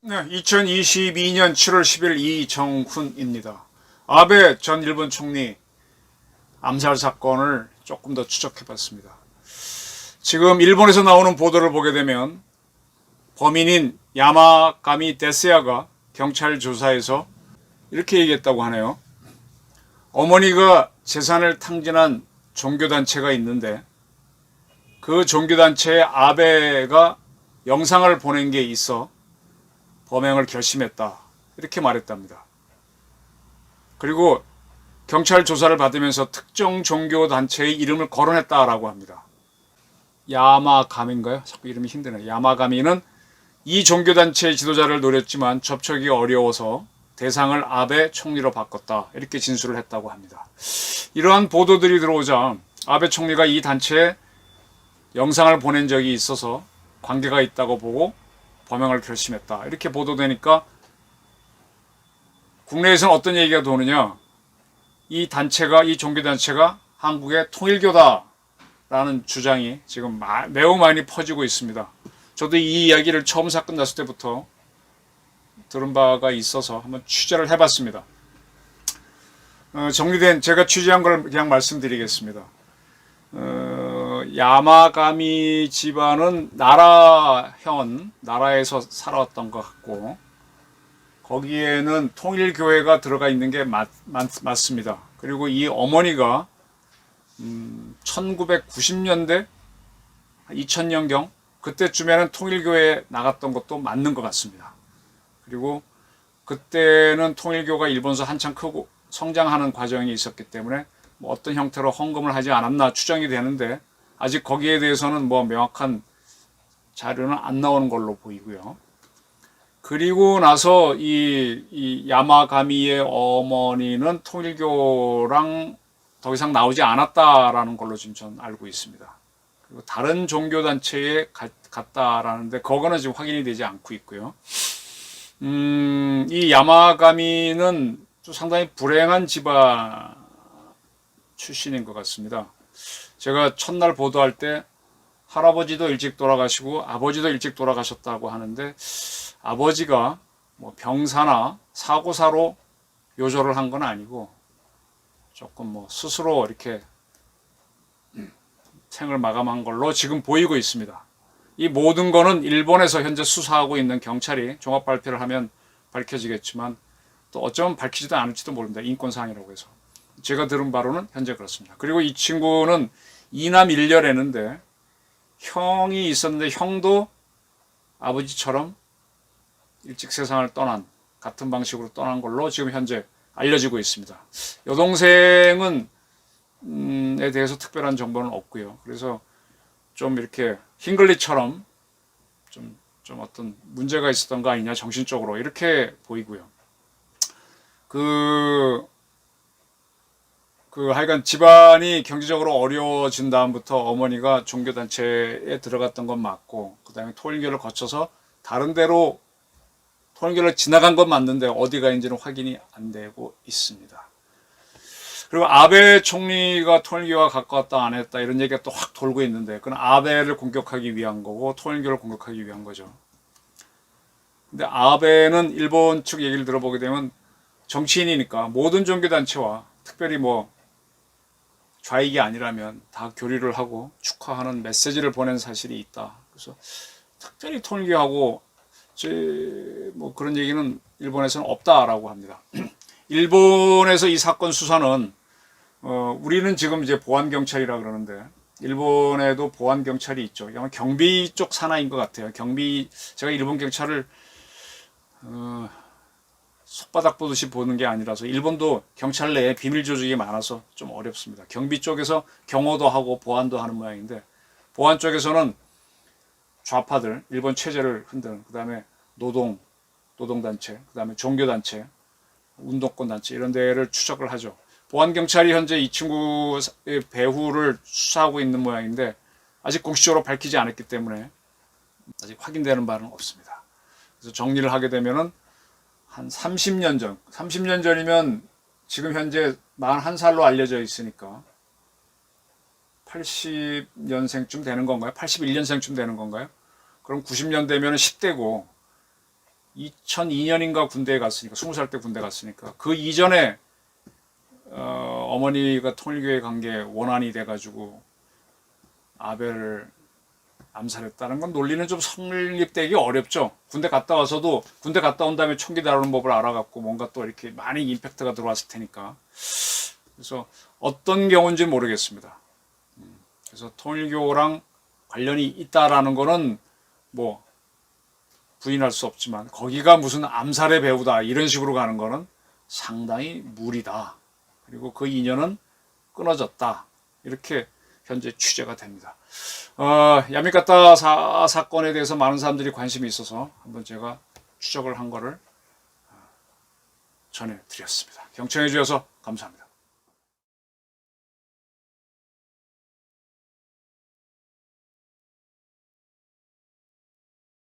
네, 2022년 7월 10일 이정훈입니다. 아베 전 일본 총리 암살 사건을 조금 더 추적해 봤습니다. 지금 일본에서 나오는 보도를 보게 되면 범인인 야마가미 데스야가 경찰 조사에서 이렇게 얘기했다고 하네요. 어머니가 재산을 탕진한 종교단체가 있는데 그 종교단체에 아베가 영상을 보낸 게 있어 범행을 결심했다. 이렇게 말했답니다. 그리고 경찰 조사를 받으면서 특정 종교 단체의 이름을 거론했다라고 합니다. 야마가미인가요? 자꾸 이름이 힘드네요. 야마가미는 이 종교 단체의 지도자를 노렸지만 접촉이 어려워서 대상을 아베 총리로 바꿨다. 이렇게 진술을 했다고 합니다. 이러한 보도들이 들어오자 아베 총리가 이 단체에 영상을 보낸 적이 있어서 관계가 있다고 보고 범행을 결심했다. 이렇게 보도되니까 국내에서는 어떤 얘기가 도느냐? 이 단체가 이 종교 단체가 한국의 통일교다라는 주장이 지금 마- 매우 많이 퍼지고 있습니다. 저도 이 이야기를 처음 사건 났을 때부터 들은 바가 있어서 한번 취재를 해봤습니다. 어, 정리된 제가 취재한 걸 그냥 말씀드리겠습니다. 어, 야마가미 집안은 나라현 나라에서 살아왔던 것 같고 거기에는 통일교회가 들어가 있는 게 맞, 맞, 맞습니다. 그리고 이 어머니가 음, 1990년대 2000년경 그때쯤에는 통일교회에 나갔던 것도 맞는 것 같습니다. 그리고 그때는 통일교가 일본서 한창 크고 성장하는 과정이 있었기 때문에 뭐 어떤 형태로 헌금을 하지 않았나 추정이 되는데 아직 거기에 대해서는 뭐 명확한 자료는 안 나오는 걸로 보이고요. 그리고 나서 이, 이 야마가미의 어머니는 통일교랑 더 이상 나오지 않았다라는 걸로 지금 전 알고 있습니다. 그리고 다른 종교단체에 가- 갔다라는데 그거는 지금 확인이 되지 않고 있고요. 음, 이 야마가미는 좀 상당히 불행한 집안 출신인 것 같습니다. 제가 첫날 보도할 때 할아버지도 일찍 돌아가시고 아버지도 일찍 돌아가셨다고 하는데 아버지가 뭐 병사나 사고사로 요절을 한 건 아니고 조금 뭐 스스로 이렇게 음, 생을 마감한 걸로 지금 보이고 있습니다. 이 모든 거는 일본에서 현재 수사하고 있는 경찰이 종합 발표를 하면 밝혀지겠지만 또 어쩌면 밝히지도 않을지도 모릅니다. 인권상이라고 해서. 제가 들은 바로는 현재 그렇습니다. 그리고 이 친구는 이남 일녀라는데 형이 있었는데 형도 아버지처럼 일찍 세상을 떠난 같은 방식으로 떠난 걸로 지금 현재 알려지고 있습니다. 여동생은 음, 에 대해서 특별한 정보는 없고요. 그래서 좀 이렇게 흰글리처럼 좀, 좀 어떤 문제가 있었던 거 아니냐 정신적으로 이렇게 보이고요. 그, 그 하여간 집안이 경제적으로 어려워진 다음부터 어머니가 종교단체에 들어갔던 건 맞고 그 다음에 통일교를 거쳐서 다른 데로 통일교를 지나간 건 맞는데 어디가 있는지는 확인이 안 되고 있습니다. 그리고 아베 총리가 통일교와 가까웠다 안 했다 이런 얘기가 또 확 돌고 있는데 그건 아베를 공격하기 위한 거고 통일교를 공격하기 위한 거죠. 근데 아베는 일본 측 얘기를 들어보게 되면 정치인이니까 모든 종교단체와 특별히 뭐 좌익이 아니라면 다 교류를 하고 축하하는 메시지를 보낸 사실이 있다. 그래서 특별히 통일교하고 제뭐 그런 얘기는 일본에서는 없다라고 합니다. 일본에서 이 사건 수사는 어, 우리는 지금 이제 보안 경찰이라 그러는데 일본에도 보안 경찰이 있죠. 아마 경비 쪽 산하인 것 같아요. 경비 제가 일본 경찰을 어, 손바닥 보듯이 보는 게 아니라서 일본도 경찰 내에 비밀 조직이 많아서 좀 어렵습니다. 경비 쪽에서 경호도 하고 보안도 하는 모양인데 보안 쪽에서는 좌파들 일본 체제를 흔드는 그다음에 노동 노동단체 그다음에 종교단체 운동권단체 이런 데를 추적을 하죠. 보안경찰이 현재 이 친구의 배후를 수사하고 있는 모양인데 아직 공식적으로 밝히지 않았기 때문에 아직 확인되는 바는 없습니다. 그래서 정리를 하게 되면은 한 30년 전, 30년 전이면 지금 현재 41살로 알려져 있으니까 80년생쯤 되는 건가요? 81년생쯤 되는 건가요? 그럼 90년 되면 10대고 2002년인가 군대에 갔으니까 20살 때 군대 갔으니까 그 이전에 어, 어머니가 통일교회 간게 원한이 돼가지고 아벨을 암살했다는 건 논리는 좀 성립되기 어렵죠. 군대 갔다 와서도 군대 갔다 온 다음에 총기 다루는 법을 알아갖고 뭔가 또 이렇게 많이 임팩트가 들어왔을 테니까. 그래서 어떤 경우인지 모르겠습니다. 음, 그래서 통일교랑 관련이 있다라는 거는 뭐 부인할 수 없지만 거기가 무슨 암살의 배우다 이런 식으로 가는 거는 상당히 무리다. 그리고 그 인연은 끊어졌다. 이렇게 현재 취재가 됩니다. 어, 야미가타 사, 사건에 대해서 많은 사람들이 관심이 있어서 한번 제가 추적을 한 거를 어, 전해드렸습니다. 경청해 주셔서 감사합니다.